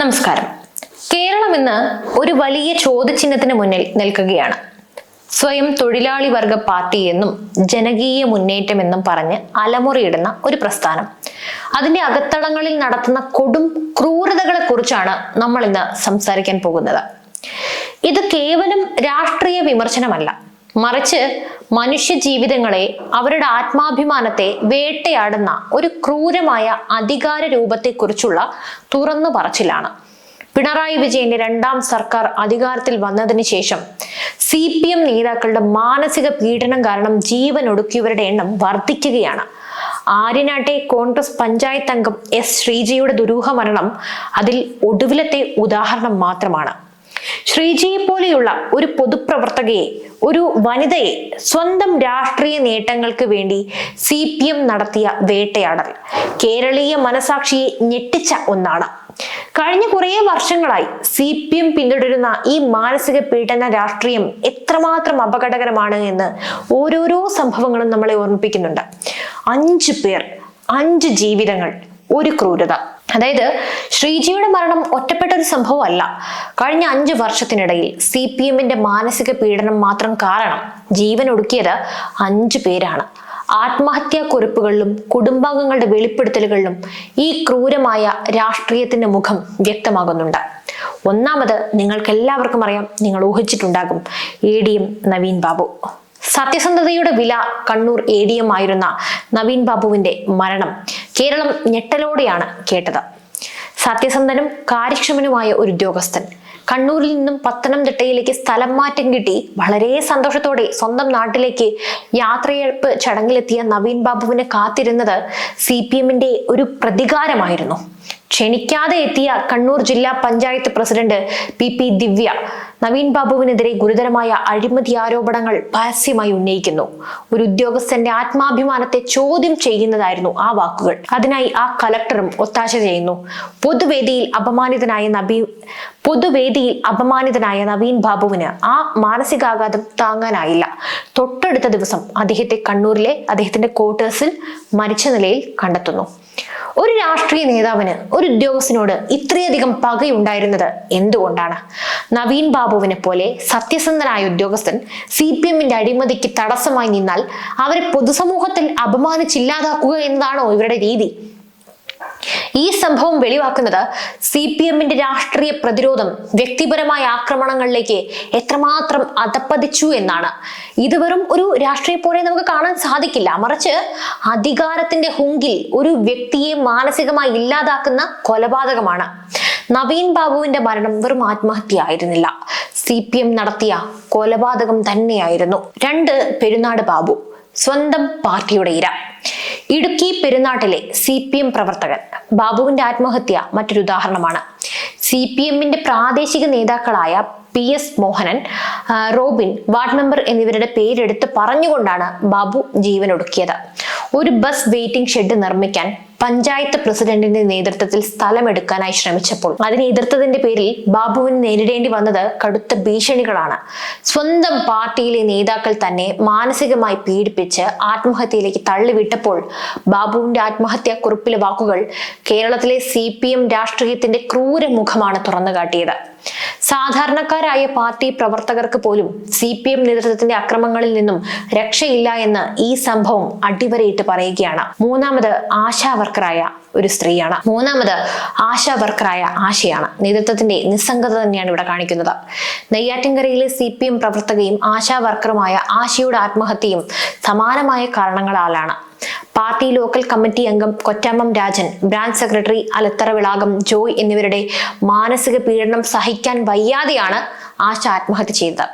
നമസ്കാരം. കേരളം ഇന്ന് ഒരു വലിയ ചോദ്യചിഹ്നത്തിന് മുന്നിൽ നിൽക്കുകയാണ്. സ്വയം തൊഴിലാളി വർഗ പാർട്ടി എന്നും ജനകീയ മുന്നേറ്റം എന്നും പറഞ്ഞ് അലമുറയിടുന്ന ഒരു പ്രസ്ഥാനം. അതിന്റെ അകത്തളങ്ങളിൽ നടത്തുന്ന കൊടും ക്രൂരതകളെ കുറിച്ചാണ് നമ്മൾ ഇന്ന് സംസാരിക്കാൻ പോകുന്നത്. ഇത് കേവലം രാഷ്ട്രീയ വിമർശനമല്ല. മറിച്ച് മനുഷ്യ ജീവിതങ്ങളെ അവരുടെ ആത്മാഭിമാനത്തെ വേട്ടയാടുന്ന ഒരു ക്രൂരമായ അധികാര രൂപത്തെക്കുറിച്ചുള്ള തുറന്നു പറച്ചിലാണ്. പിണറായി വിജയന്റെ രണ്ടാം സർക്കാർ അധികാരത്തിൽ വന്നതിന് ശേഷം സി പി എം നേതാക്കളുടെ മാനസിക പീഡനം കാരണം ജീവൻ ഒടുക്കിയവരുടെ എണ്ണം വർദ്ധിക്കുകയാണ്. ആര്യനാട്ടെ കോൺഗ്രസ് പഞ്ചായത്ത് അംഗം എസ് ശ്രീജയുടെ ദുരൂഹ മരണം അതിൽ ഒടുവിലത്തെ ഉദാഹരണം മാത്രമാണ്. ശ്രീജിയെ പോലെയുള്ള ഒരു പൊതുപ്രവർത്തകയെ ഒരു വനിതയെ സ്വന്തം രാഷ്ട്രീയ നേട്ടങ്ങൾക്ക് വേണ്ടി സി പി എം നടത്തിയ വേട്ടയാടൽ കേരളീയ മനസാക്ഷിയെ ഞെട്ടിച്ച ഒന്നാണ്. കഴിഞ്ഞ കുറേ വർഷങ്ങളായി സി പി എം പിന്തുടരുന്ന ഈ മാനസിക പീഡന രാഷ്ട്രീയം എത്രമാത്രം അപകടകരമാണ് എന്ന് ഓരോരോ സംഭവങ്ങളും നമ്മളെ ഓർമ്മിപ്പിക്കുന്നുണ്ട്. അഞ്ച് പേർ അഞ്ച് ജീവിതങ്ങൾ ഒരു ക്രൂരത. അതായത് ശ്രീജിയുടെ മരണം ഒറ്റപ്പെട്ട ഒരു സംഭവമല്ല. കഴിഞ്ഞ അഞ്ച് വർഷത്തിനിടയിൽ സി പി എമ്മിന്റെ മാനസിക പീഡനം മാത്രം കാരണം ജീവൻ ഒടുക്കിയത് അഞ്ചു പേരാണ്. ആത്മഹത്യാ കുറിപ്പുകളിലും കുടുംബാംഗങ്ങളുടെ വെളിപ്പെടുത്തലുകളിലും ഈ ക്രൂരമായ രാഷ്ട്രീയത്തിന്റെ മുഖം വ്യക്തമാകുന്നുണ്ട്. ഒന്നാമത് നിങ്ങൾക്ക് എല്ലാവർക്കും അറിയാം നിങ്ങൾ ഊഹിച്ചിട്ടുണ്ടാകും. A D M Naveen Babu. സത്യസന്ധതയുടെ വില കണ്ണൂർ എ ഡി എം ആയിരുന്ന നവീൻ ബാബുവിന്റെ മരണം കേരളം ഞെട്ടലോടെയാണ് കേട്ടത്. സത്യസന്ധനും കാര്യക്ഷമനുമായ ഒരു ഉദ്യോഗസ്ഥൻ. കണ്ണൂരിൽ നിന്നും പത്തനംതിട്ടയിലേക്ക് സ്ഥലം മാറ്റം കിട്ടി വളരെ സന്തോഷത്തോടെ സ്വന്തം നാട്ടിലേക്ക് യാത്രയയപ്പ് ചടങ്ങിലെത്തിയ നവീൻ ബാബുവിനെ കാത്തിരുന്നത് സി പി എമ്മിന്റെ ഒരു പ്രതികാരമായിരുന്നു. ക്ഷണിക്കാതെ എത്തിയ കണ്ണൂർ ജില്ലാ panchayat president P P Divya Naveen ബാബുവിനെതിരെ ഗുരുതരമായ അഴിമതി ആരോപണങ്ങൾ പരസ്യമായി ഉന്നയിക്കുന്നു. ഒരു ഉദ്യോഗസ്ഥന്റെ ആത്മാഭിമാനത്തെ ചോദ്യം ചെയ്യുന്നതായിരുന്നു ആ വാക്കുകൾ. അതിനായി ആ കലക്ടറും ഒത്താശ ചെയ്യുന്നു. പൊതുവേദിയിൽ അപമാനിതനായ നബീ പൊതുവേദിയിൽ അപമാനിതനായ നവീൻ ബാബുവിന് ആ മാനസികാഘാതം താങ്ങാനായില്ല. തൊട്ടടുത്ത ദിവസം അദ്ദേഹത്തെ കണ്ണൂരിലെ അദ്ദേഹത്തിന്റെ ക്വാർട്ടേഴ്സിൽ മരിച്ച നിലയിൽ കണ്ടെത്തുന്നു. ഒരു രാഷ്ട്രീയ നേതാവിന് ഒരു ഉദ്യോഗസ്ഥനോട് ഇത്രയധികം പകയുണ്ടായിരുന്നത് എന്തുകൊണ്ടാണ്? നവീൻ ബാബുവിനെ പോലെ സത്യസന്ധനായ ഉദ്യോഗസ്ഥൻ സി പി എമ്മിന്റെ അഴിമതിക്ക് തടസ്സമായി നിന്നാൽ അവരെ പൊതുസമൂഹത്തിൽ അപമാനിച്ചില്ലാതാക്കുക എന്നതാണോ ഇവരുടെ രീതി? ഈ സംഭവം വെളിവാക്കുന്നത് സി പി എമ്മിന്റെ രാഷ്ട്രീയ പ്രതിരോധം വ്യക്തിപരമായ ആക്രമണങ്ങളിലേക്ക് എത്രമാത്രം അതപ്പതിച്ചു എന്നാണ്. ഇത് വെറും ഒരു രാഷ്ട്രീയ പോലെ നമുക്ക് കാണാൻ സാധിക്കില്ല. മറിച്ച് അധികാരത്തിന്റെ ഹുങ്കിൽ ഒരു വ്യക്തിയെ മാനസികമായി ഇല്ലാതാക്കുന്ന കൊലപാതകമാണ്. നവീൻ ബാബുവിന്റെ മരണം വെറും ആത്മഹത്യ ആയിരുന്നില്ല സി പി എം നടത്തിയ കൊലപാതകം തന്നെയായിരുന്നു. രണ്ട് പെരുന്നാട് ബാബു സ്വന്തം പാർട്ടിയുടെ ഇര. ഇടുക്കി പെരുന്നാട്ടിലെ സി പി എം പ്രവർത്തകൻ ബാബുവിന്റെ ആത്മഹത്യ മറ്റൊരു ഉദാഹരണമാണ്. സി പി എമ്മിന്റെ പ്രാദേശിക നേതാക്കളായ P S Mohanan Robin ward member എന്നിവരുടെ പേരെടുത്ത് പറഞ്ഞുകൊണ്ടാണ് ബാബു ജീവൻ ഒടുക്കിയത് ഒരു ബസ് വെയിറ്റിംഗ് ഷെഡ് നിർമ്മിക്കാൻ പഞ്ചായത്ത് പ്രസിഡന്റിന്റെ നേതൃത്വത്തിൽ സ്ഥലമെടുക്കാനായി ശ്രമിച്ചപ്പോൾ അതിനെ എതിർത്തതിന്റെ പേരിൽ ബാബുവിന് നേരിടേണ്ടി വന്നത് കടുത്ത ഭീഷണികളാണ്. സ്വന്തം പാർട്ടിയിലെ നേതാക്കൾ തന്നെ മാനസികമായി പീഡിപ്പിച്ച് ആത്മഹത്യയിലേക്ക് തള്ളിവിട്ടപ്പോൾ ബാബുവിന്റെ ആത്മഹത്യാ കുറിപ്പിലെ വാക്കുകൾ കേരളത്തിലെ സി രാഷ്ട്രീയത്തിന്റെ ക്രൂര മുഖമാണ് തുറന്നു സാധാരണക്കാരായ പാർട്ടി പ്രവർത്തകർക്ക് പോലും സി പി എം നേതൃത്വത്തിന്റെ അക്രമങ്ങളിൽ നിന്നും രക്ഷയില്ല എന്ന് ഈ സംഭവം അടിവരയിട്ട് പറയുകയാണ്. മൂന്നാമത് ആശാ വർക്കറായ ഒരു സ്ത്രീയാണ്. മൂന്നാമത് ആശാ വർക്കറായ ആശയാണ്. നേതൃത്വത്തിന്റെ നിസ്സംഗത തന്നെയാണ് ഇവിടെ കാണിക്കുന്നത്. നെയ്യാറ്റിൻകരയിലെ സി പി എം പ്രവർത്തകയും ആശാ വർക്കറുമായ ആശയുടെ ആത്മഹത്യയും സമാനമായ കാരണങ്ങളാലാണ് പാർട്ടി ലോക്കൽ കമ്മിറ്റി അംഗം Kottamam Rajan branch secretary Alathara Vilakam Joy എന്നിവരുടെ മാനസിക പീഡനം സഹിക്കാൻ വയ്യാതെയാണ് ആശ ആത്മഹത്യ ചെയ്തത്.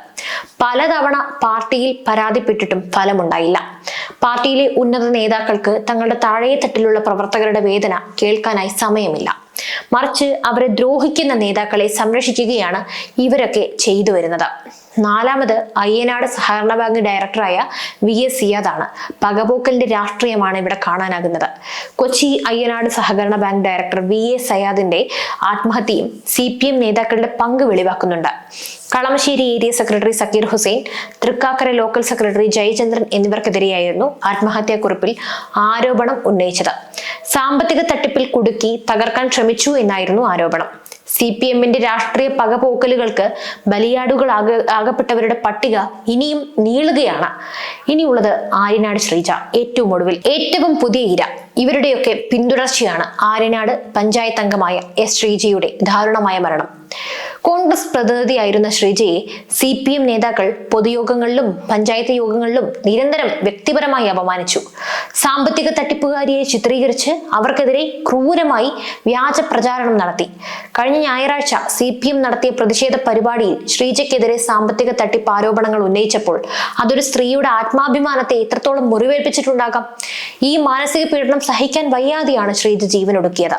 പലതവണ പാർട്ടിയിൽ പരാതിപ്പെട്ടിട്ടും ഫലമുണ്ടായില്ല. പാർട്ടിയിലെ ഉന്നത നേതാക്കൾക്ക് തങ്ങളുടെ താഴെത്തട്ടിലുള്ള പ്രവർത്തകരുടെ വേദന കേൾക്കാനായി സമയമില്ല. മറിച്ച് അവരെ ദ്രോഹിക്കുന്ന നേതാക്കളെ സംരക്ഷിക്കുകയാണ് ഇവരൊക്കെ ചെയ്തു വരുന്നത്. നാലാമത് അയ്യനാട് സഹകരണ ബാങ്ക് ഡയറക്ടറായ വി എസ് സിയാദാണ്. പകപോക്കലിന്റെ രാഷ്ട്രീയമാണ് ഇവിടെ കാണാനാകുന്നത്. കൊച്ചി അയ്യനാട് സഹകരണ ബാങ്ക് ഡയറക്ടർ വി എ സയാദിന്റെ ആത്മഹത്യയും സി പി എം നേതാക്കളുടെ പങ്ക് വെളിവാക്കുന്നുണ്ട്. Kalamassery area secretary Zakir Hussain Thrikkakara local secretary Jayachandran എന്നിവർക്കെതിരെയായിരുന്നു ആത്മഹത്യാക്കുറിപ്പിൽ ആരോപണം ഉന്നയിച്ചത്. സാമ്പത്തിക തട്ടിപ്പിൽ കുടുക്കി തകർക്കാൻ ശ്രമിച്ചു എന്നായിരുന്നു ആരോപണം. സി പി എമ്മിന്റെ രാഷ്ട്രീയ പകപോക്കലുകൾക്ക് ബലിയാടുകൾ ആകപ്പെട്ടവരുടെ പട്ടിക ഇനിയും നീളുകയാണ്. ഇനിയുള്ളത് ആര്യനാട് ശ്രീജ. ഏറ്റവും ഒടുവിൽ ഏറ്റവും പുതിയ ഇര. ഇവരുടെയൊക്കെ പിന്തുടർച്ചയാണ് ആര്യനാട് പഞ്ചായത്ത് അംഗമായ എസ് ശ്രീജയുടെ ദാരുണമായ മരണം. കോൺഗ്രസ് പ്രതിനിധിയായിരുന്ന ശ്രീജയെ സി പി എം നേതാക്കൾ പൊതുയോഗങ്ങളിലും പഞ്ചായത്ത് യോഗങ്ങളിലും നിരന്തരം വ്യക്തിപരമായി അപമാനിച്ചു. സാമ്പത്തിക തട്ടിപ്പുകാരിയെ ചിത്രീകരിച്ച് അവർക്കെതിരെ ക്രൂരമായി വ്യാജ പ്രചാരണം നടത്തി. കഴിഞ്ഞ ഞായറാഴ്ച സി പി എം നടത്തിയ പ്രതിഷേധ പരിപാടിയിൽ ശ്രീജയ്ക്കെതിരെ സാമ്പത്തിക തട്ടിപ്പ് ആരോപണങ്ങൾ ഉന്നയിച്ചപ്പോൾ അതൊരു സ്ത്രീയുടെ ആത്മാഭിമാനത്തെ എത്രത്തോളം മുറിവേൽപ്പിച്ചിട്ടുണ്ടാകാം? ഈ മാനസിക പീഡനം സഹിക്കാൻ വയ്യാതെയാണ് ശ്രീജ ജീവനൊടുക്കിയത്.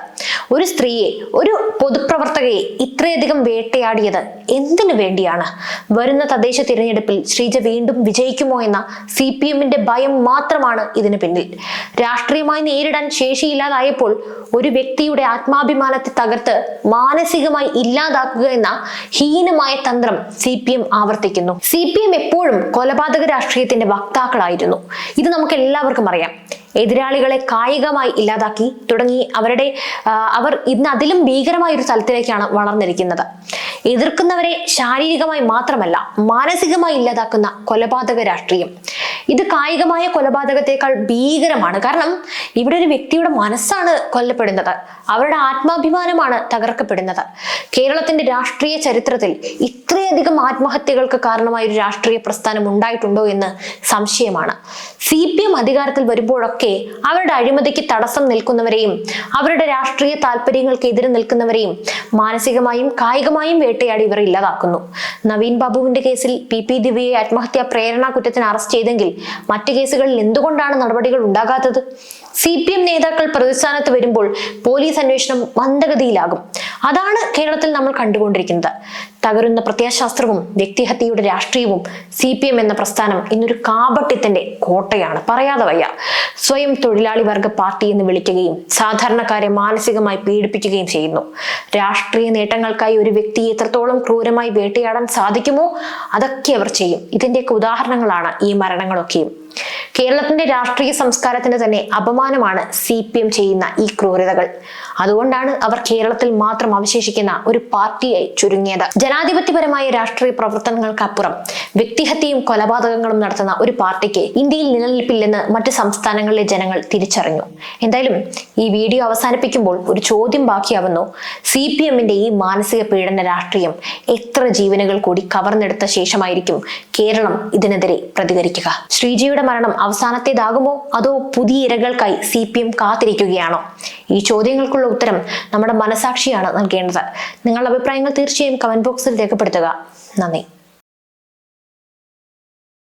ഒരു സ്ത്രീയെ ഒരു പൊതുപ്രവർത്തകയെ ഇത്രയധികം വേട്ടയാടിയത് എന്തിനു വേണ്ടിയാണ്? വരുന്ന തദ്ദേശ തിരഞ്ഞെടുപ്പിൽ ശ്രീജ വീണ്ടും വിജയിക്കുമോ എന്ന സി പി എമ്മിന്റെ ഭയം മാത്രമാണ് ഇതിന് പിന്നിൽ. രാഷ്ട്രീയമായി നേരിടാൻ ശേഷിയില്ലാതായപ്പോൾ ഒരു വ്യക്തിയുടെ ആത്മാഭിമാനത്തെ തകർത്ത് മാനസികമായി ഇല്ലാതാക്കുക എന്ന ഹീനമായ തന്ത്രം സി പി എം ആവർത്തിക്കുന്നു. സി പി എം എപ്പോഴും കൊലപാതക രാഷ്ട്രീയത്തിന്റെ വക്താക്കളായിരുന്നു. ഇത് നമുക്ക് എല്ലാവർക്കും അറിയാം. എതിരാളികളെ കായികമായി ഇല്ലാതാക്കി തുടങ്ങി അവരുടെ അവർ ഇന്ന് അതിലും ഭീകരമായ ഒരു സ്ഥലത്തിലേക്കാണ് വളർന്നിരിക്കുന്നത്. എതിർക്കുന്നവരെ ശാരീരികമായി മാത്രമല്ല മാനസികമായി ഇല്ലാതാക്കുന്ന കൊലപാതക രാഷ്ട്രീയം. ഇത് കായികമായ കൊലപാതകത്തെക്കാൾ ഭീകരമാണ്. കാരണം ഇവിടെ ഒരു വ്യക്തിയുടെ മനസ്സാണ് കൊല്ലപ്പെടുന്നത്. അവരുടെ ആത്മാഭിമാനമാണ് തകർക്കപ്പെടുന്നത്. കേരളത്തിന്റെ രാഷ്ട്രീയ ചരിത്രത്തിൽ ഇത്രയധികം ആത്മഹത്യകൾക്ക് കാരണമായ ഒരു രാഷ്ട്രീയ പ്രസ്ഥാനം ഉണ്ടായിട്ടുണ്ടോ എന്ന് സംശയമാണ്. സി പി എം അധികാരത്തിൽ വരുമ്പോഴൊക്കെ അവരുടെ അഴിമതിക്ക് തടസ്സം നിൽക്കുന്നവരെയും അവരുടെ രാഷ്ട്രീയ താല്പര്യങ്ങൾക്ക് എതിരെ നിൽക്കുന്നവരെയും മാനസികമായും കായികമായും വേട്ടയാടി ഇവർ ഇല്ലാതാക്കുന്നു. നവീൻ ബാബുവിന്റെ കേസിൽ പി പി ദിവ്യയെ ആത്മഹത്യാ പ്രേരണ കുറ്റത്തിന് അറസ്റ്റ് ചെയ്തെങ്കിൽ മറ്റു കേസുകളിൽ എന്തുകൊണ്ടാണ് നടപടികൾ ഉണ്ടാകാത്തത്? സി പി എം നേതാക്കൾ പ്രതിസ്ഥാനത്ത് വരുമ്പോൾ പോലീസ് അന്വേഷണം മന്ദഗതിയിലാകും. അതാണ് കേരളത്തിൽ നമ്മൾ കണ്ടുകൊണ്ടിരിക്കുന്നത്. തകരുന്ന പ്രത്യയശാസ്ത്രവും വ്യക്തിഹത്യയുടെ രാഷ്ട്രീയവും സി പി എം എന്ന പ്രസ്ഥാനം ഇന്നൊരു കാപട്യത്തിന്റെ കോട്ടയാണ്. പറയാതെ വയ്യ. സ്വയം തൊഴിലാളി വർഗ പാർട്ടി എന്ന് വിളിക്കുകയും സാധാരണക്കാരെ മാനസികമായി പീഡിപ്പിക്കുകയും ചെയ്യുന്നു. രാഷ്ട്രീയ നേട്ടങ്ങൾക്കായി ഒരു വ്യക്തിയെ എത്രത്തോളം ക്രൂരമായി വേട്ടയാടാൻ സാധിക്കുമോ അതൊക്കെ അവർ ചെയ്യും. ഇതിന്റെയൊക്കെ ഉദാഹരണങ്ങളാണ് ഈ മരണങ്ങളൊക്കെയും. കേരളത്തിന്റെ രാഷ്ട്രീയ സംസ്കാരത്തിന് തന്നെ അപമാനമാണ് സി പി എം ചെയ്യുന്ന ഈ ക്രൂരതകൾ. അതുകൊണ്ടാണ് അവർ കേരളത്തിൽ മാത്രം അവശേഷിക്കുന്ന ഒരു പാർട്ടിയായി ചുരുങ്ങിയത്. ജനാധിപത്യപരമായ രാഷ്ട്രീയ പ്രവർത്തനങ്ങൾക്കപ്പുറം വ്യക്തിഹത്യയും കൊലപാതകങ്ങളും നടത്തുന്ന ഒരു പാർട്ടിക്ക് ഇന്ത്യയിൽ നിലനിൽപ്പില്ലെന്ന് മറ്റ് സംസ്ഥാനങ്ങളിലെ ജനങ്ങൾ തിരിച്ചറിഞ്ഞു. എന്തായാലും ഈ വീഡിയോ അവസാനിപ്പിക്കുമ്പോൾ ഒരു ചോദ്യം ബാക്കിയാവുന്നു. സി പി എമ്മിന്റെ ഈ മാനസിക പീഡന രാഷ്ട്രീയം എത്ര ജീവനുകൾ കൂടി കവർന്നെടുത്ത ശേഷമായിരിക്കും കേരളം ഇതിനെതിരെ പ്രതികരിക്കുക? ശ്രീജിയുടെ മരണം അവസാനത്തേതാകുമോ? അതോ പുതിയ ഇരകൾക്കായി സി പി എം കാത്തിരിക്കുകയാണോ? ഈ ചോദ്യങ്ങൾക്കുള്ള ഉത്തരം നമ്മുടെ മനസാക്ഷിയാണ് നൽകേണ്ടത്. നിങ്ങളുടെ അഭിപ്രായങ്ങൾ തീർച്ചയായും കമന്റ് ബോക്സിൽ രേഖപ്പെടുത്തുക. നന്ദി.